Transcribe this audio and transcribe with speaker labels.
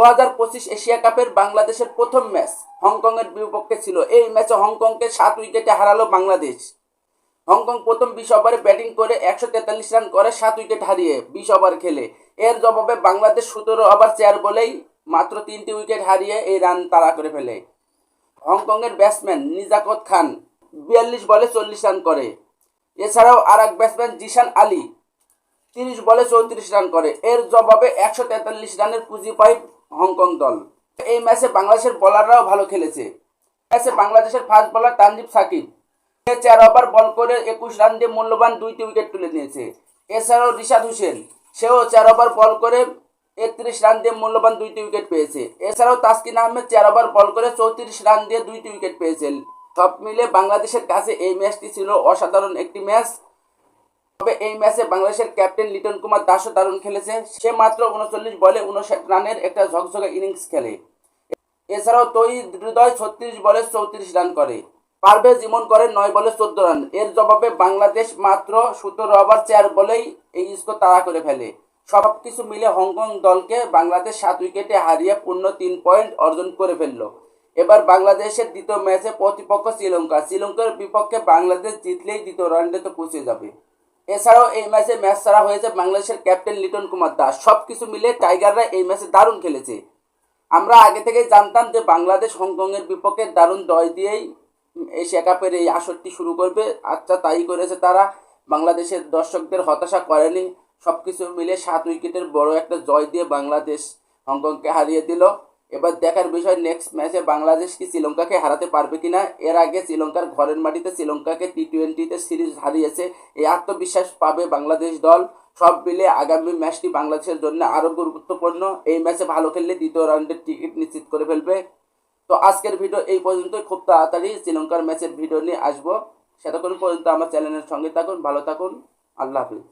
Speaker 1: দু হাজার পঁচিশ এশিয়া কাপের বাংলাদেশের প্রথম ম্যাচ হংকংয়ের বিপক্ষে ছিল। এই ম্যাচে হংকংকে সাত উইকেটে হারালো বাংলাদেশ। হংকং প্রথম বিশ ওভারে ব্যাটিং করে একশো তেতাল্লিশ রান করে, সাত উইকেট হারিয়ে বিশ ওভার খেলে। এর জবাবে বাংলাদেশ সতেরো ওভার চেয়ার বলেই মাত্র তিনটি উইকেট হারিয়ে এই রান তাড়া করে ফেলে। হংকংয়ের ব্যাটসম্যান নিজাকত খান বিয়াল্লিশ বলে চল্লিশ রান করে। এছাড়াও আর এক ব্যাটসম্যান জিশান আলী তিরিশ বলে চৌত্রিশ রান করে। এর জবাবে একশো তেতাল্লিশ রানের পুঁজি পায় হংকং দল। এই ম্যাচে বাংলাদেশের বোলাররাও ভালো খেলেছে। ম্যাচে বাংলাদেশের ফাস্ট বোলার তানজিব সাকিব। সে চার ওভার বল করে একুশ রান দিয়ে মূল্যবান দুইটি উইকেট তুলে নিয়েছে। এছাড়াও রিশাদ হোসেন, সেও চার ওভার বল করে একত্রিশ রান দিয়ে মূল্যবান দুইটি উইকেট পেয়েছে। এছাড়াও তাসকিন আহমেদ চার ওভার বল করে চৌত্রিশ রান দিয়ে দুইটি উইকেট পেয়েছেন। সব মিলে বাংলাদেশের কাছে এই ম্যাচটি ছিল অসাধারণ একটি ম্যাচ। তবে এই ম্যাচে বাংলাদেশের ক্যাপ্টেন লিটন কুমার দাসও দারুণ খেলেছে। সে মাত্র উনচল্লিশ বলে উনষাট রানের একটা ঝকঝকে ইনিংস খেলে। এছাড়াও তৈরি হৃদয় ছত্রিশ বলে চৌত্রিশ রান করে। পারভেজ ইমন করে নয় বলে চোদ্দ রান। এর জবাবে বাংলাদেশ মাত্র সতেরো ওভার চার বলেই এই স্কোর তাড়া করে ফেলে। সব কিছু মিলে হংকং দলকে বাংলাদেশ সাত উইকেটে হারিয়ে পূর্ণ তিন পয়েন্ট অর্জন করে ফেলল। এবার বাংলাদেশের দ্বিতীয় ম্যাচে প্রতিপক্ষ শ্রীলঙ্কা। শ্রীলঙ্কার বিপক্ষে বাংলাদেশ জিতলেই দ্বিতীয় রাউন্ডে তো পৌঁছে যাবে। এছাড়াও এই ম্যাচে ম্যাচ ছাড়া হয়েছে বাংলাদেশের ক্যাপ্টেন লিটন কুমার দাস। সব কিছু মিলে টাইগাররা এই ম্যাচে দারুণ খেলেছে। আমরা আগে থেকেই জানতাম যে বাংলাদেশ হংকংয়ের বিপক্ষে দারুণ জয় দিয়েই এশিয়া কাপের এই আসরটি শুরু করবে। আচ্ছা তাই করেছে তারা। বাংলাদেশের দর্শকদের হতাশা করেনি। সব কিছু মিলে সাত উইকেটের বড় একটা জয় দিয়ে বাংলাদেশ হংকংকে হারিয়ে দিল। এবার দেখার বিষয় নেক্সট ম্যাচে বাংলাদেশ কি শ্রীলঙ্কাকে হারাতে পারবে কিনা? এর আগে শ্রীলঙ্কার ঘরের মাটিতে শ্রীলঙ্কাকে টি টোয়েন্টিতে সিরিজ হারিয়েছে। এই আত্মবিশ্বাস পাবে বাংলাদেশ দল। সব মিলে আগামী ম্যাচটি বাংলাদেশের জন্য আরও গুরুত্বপূর্ণ। এই ম্যাচে ভালো খেললে দ্বিতীয় রাউন্ডের টিকিট নিশ্চিত করে ফেলবে। তো আজকের ভিডিও এই পর্যন্তই। খুব তাড়াতাড়ি শ্রীলঙ্কার ম্যাচের ভিডিও নিয়ে আসব। সেতক্ষণ পর্যন্ত আমার চ্যানেলের সঙ্গে থাকুন, ভালো থাকুন। আল্লাহ হাফিজ।